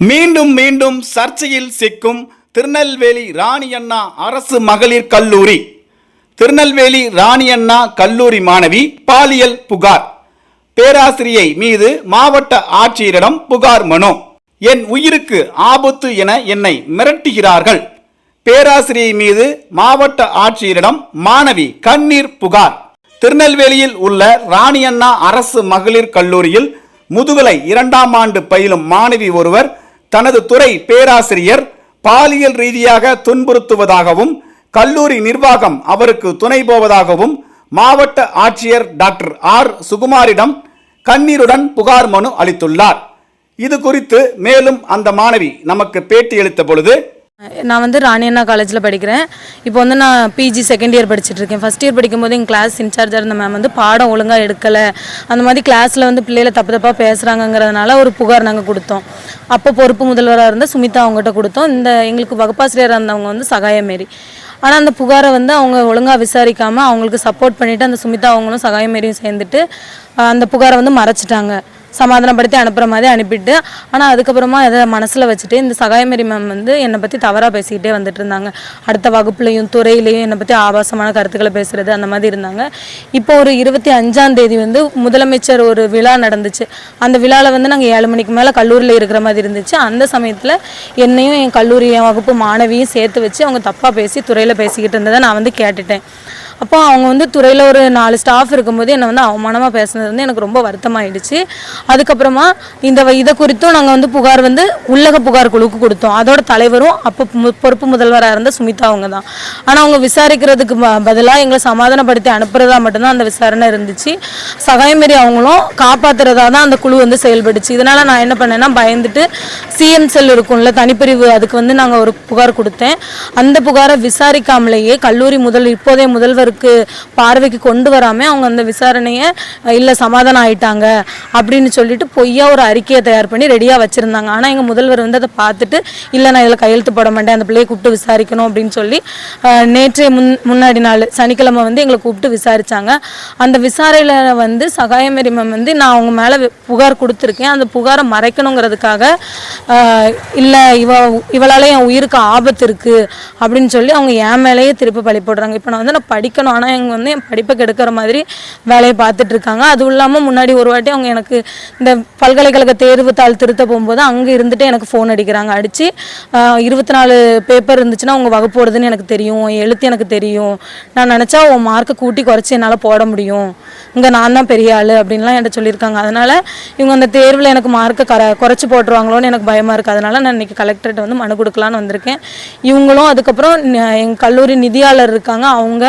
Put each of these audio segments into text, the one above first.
மீண்டும் மீண்டும் சர்ச்சையில் சிக்கும் திருநெல்வேலி ராணியண்ணா அரசு மகளிர் கல்லூரி. திருநெல்வேலி ராணியண்ணா கல்லூரி மாணவி பாலியல் புகார். பேராசிரியை மீது மாவட்ட ஆட்சியரிடம் புகார் மனு. என் உயிருக்கு ஆபத்து என என்னை மிரட்டுகிறார்கள். பேராசிரியை மீது மாவட்ட ஆட்சியரிடம் மாணவி கண்ணீர் புகார். திருநெல்வேலியில் உள்ள ராணியண்ணா அரசு மகளிர் கல்லூரியில் முதுகலை இரண்டாம் ஆண்டு பயிலும் மாணவி ஒருவர் தனது துறை பேராசிரியர் பாலியல் ரீதியாக துன்புறுத்துவதாகவும் கல்லூரி நிர்வாகம் அவருக்கு துணை போவதாகவும் மாவட்ட ஆட்சியர் டாக்டர் ஆர். சுகுமாரிடம் கண்ணீருடன் புகார் மனு அளித்துள்ளார். இது குறித்து மேலும் அந்த மாணவி நமக்கு பேட்டி அளித்த பொழுது நான் வந்து ராணி அண்ணா காலேஜில் படிக்கிறேன். இப்போ வந்து நான் பிஜி செகண்ட் இயர் படிச்சுட்டு இருக்கேன். ஃபஸ்ட் இயர் படிக்கும்போது எங்கள் கிளாஸ் இன்சார்ஜாக இருந்த மேம் வந்து பாடம் ஒழுங்காக எடுக்கலை. அந்த மாதிரி கிளாஸில் வந்து பிள்ளைகளை தப்பு தப்பாக பேசுகிறாங்கங்கிறதுனால ஒரு புகார் நாங்கள் கொடுத்தோம். அப்போ பொறுப்பு முதல்வராக இருந்த சுமிதா அவங்ககிட்ட கொடுத்தோம். இந்த எங்களுக்கு வகுப்பாசிரியராக இருந்தவங்க வந்து சகாயமேரி ஆனால் அந்த புகாரை வந்து அவங்க ஒழுங்காக விசாரிக்காமல் அவங்களுக்கு சப்போர்ட் பண்ணிவிட்டு அந்த சுமிதா அவங்களும் சகாயமேரியும் சேர்ந்துட்டு அந்த புகாரை வந்து மறைச்சிட்டாங்க. சமாதானப்படுத்தி அனுப்புகிற மாதிரி அனுப்பிட்டு ஆனால் அதுக்கப்புறமா அதை மனசில் வச்சுட்டு இந்த சகாயமரி மேம் வந்து என்னை பற்றி தவறாக பேசிக்கிட்டே வந்துட்டு இருந்தாங்க. அடுத்த வகுப்புலையும் துறையிலையும் என்னை பற்றி ஆபாசமான கருத்துக்களை பேசுகிறது அந்த மாதிரி இருந்தாங்க. இப்போ ஒரு இருபத்தி அஞ்சாம் தேதி வந்து முதலமைச்சர் ஒரு விழா நடந்துச்சு. அந்த விழாவில் வந்து நாங்கள் ஏழு மணிக்கு மேலே கல்லூரியில் இருக்கிற மாதிரி இருந்துச்சு. அந்த சமயத்தில் என்னையும் என் கல்லூரி என் வகுப்பு மாணவியும் சேர்த்து வச்சு அவங்க தப்பாக பேசி துறையில் பேசிக்கிட்டு இருந்ததை நான் வந்து கேட்டுட்டேன். அப்போ அவங்க வந்து துறையில் ஒரு நாலு ஸ்டாஃப் இருக்கும்போது என்னை வந்து அவமானமாக பேசுனது வந்து எனக்கு ரொம்ப வருத்தமாயிடுச்சு. அதுக்கப்புறமா இந்த வ- இதை குறித்தும் நாங்கள் வந்து புகார் வந்து உள்ளக புகார் குழுவுக்கு கொடுத்தோம். அதோட தலைவரும் அப்போ பொறுப்பு முதல்வராக இருந்த சுமிதா அவங்க தான் ஆனால் அவங்க விசாரிக்கிறதுக்கு பதிலாக எங்களை சமாதானப்படுத்தி அனுப்புறதா மட்டும்தான் அந்த விசாரணை இருந்துச்சு. சகாயமாரி அவங்களும் காப்பாத்துறதா தான் அந்த குழு வந்து செயல்படுச்சு. இதனால் நான் என்ன பண்ணேன்னா பயந்துட்டு சிஎம் செல் இருக்கும்ல தனிப்பிரிவு அதுக்கு வந்து நாங்கள் ஒரு புகார் கொடுத்தேன். அந்த புகாரை விசாரிக்காமலேயே கல்லூரி முதல் இப்போதைய அவருக்கு பார்வைக்கு கொண்டு வராமல் அவங்க அந்த விசாரணையை இல்லை சமாதானம் ஆயிட்டாங்க அப்படின்னு சொல்லிட்டு பொய்யா ஒரு அறிக்கையை தயார் பண்ணி ரெடியாக வச்சுருந்தாங்க. ஆனால் எங்கள் முதல்வர் வந்து அதை பார்த்துட்டு இல்லை நான் இதில் கையெழுத்து போட மாட்டேன். அந்த பிள்ளையை கூப்பிட்டு விசாரிக்கணும் அப்படின்னு சொல்லி நேற்றைய முன் முன்னாடி நாள் சனிக்கிழமை வந்து எங்களை கூப்பிட்டு விசாரித்தாங்க அந்த விசாரணையில் வந்து சகாயமேரி மேம் வந்து நான் அவங்க மேலே புகார் கொடுத்துருக்கேன். அந்த புகாரை மறைக்கணுங்கிறதுக்காக இல்லை இவ இவளால் என் உயிருக்கு ஆபத்து இருக்குது அப்படின்னு சொல்லி அவங்க என் மேலேயே திருப்பி பழி போடுறாங்க. இப்போ நான் வந்து நான் படிக்கணும். ஆனால் எங்க வந்து என் படிப்பை கெடுக்கிற மாதிரி வேலையை பார்த்துட்டு இருக்காங்க. அதுவும் இல்லாமல் முன்னாடி ஒரு வாட்டி அவங்க எனக்கு இந்த பல்கலைக்கழக தேர்வு தாள் திருத்த போகும்போது அங்கே இருந்துட்டு எனக்கு ஃபோன் அடிக்கிறாங்க. அடித்து இருபத்தி நாலு பேப்பர் இருந்துச்சுன்னா உங்கள் வகுப்பு போடுதுன்னு எனக்கு தெரியும். எழுத்து எனக்கு தெரியும். நான் நினச்சா உன் மார்க்கை கூட்டி குறைச்சி என்னால் போட முடியும். இங்கே நான் தான் பெரிய ஆள் அப்படின்லாம் என்கிட்ட சொல்லியிருக்காங்க. அதனால் இவங்க அந்த தேர்வில் எனக்கு மார்க்கை கர குறைச்சி போட்டுருவாங்களோன்னு எனக்கு பயமாக இருக்குது அதனால் நான் இன்றைக்கி கலெக்டர்கிட்ட வந்து மனு கொடுக்கலான்னு வந்திருக்கேன். இவங்களும் அதுக்கப்புறம் எங்கள் கல்லூரி நிதியாளர் இருக்காங்க. அவங்க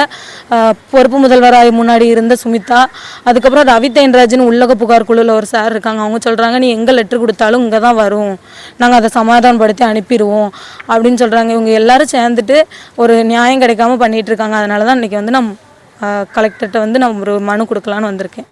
பொறுப்பு முதல்வராக முன்னாடி இருந்த சுமிதா அதுக்கப்புறம் ரவி தேன்ராஜன் உள்ளக புகார் குழுவில் ஒரு சார் இருக்காங்க. அவங்க சொல்கிறாங்க நீ எங்கே லெட்டர் கொடுத்தாலும் இங்கே தான் வரும். நாங்கள் அதை சமாதானப்படுத்தி அனுப்பிடுவோம் அப்படின்னு சொல்கிறாங்க இவங்க எல்லாரும் சேர்ந்துட்டு ஒரு நியாயம் கிடைக்காம பண்ணிட்டு இருக்காங்க. அதனால தான் இன்றைக்கி வந்து நம்ம கலெக்டர்கிட்ட வந்து நான் ஒரு மனு கொடுக்கலான்னு வந்திருக்கேன்.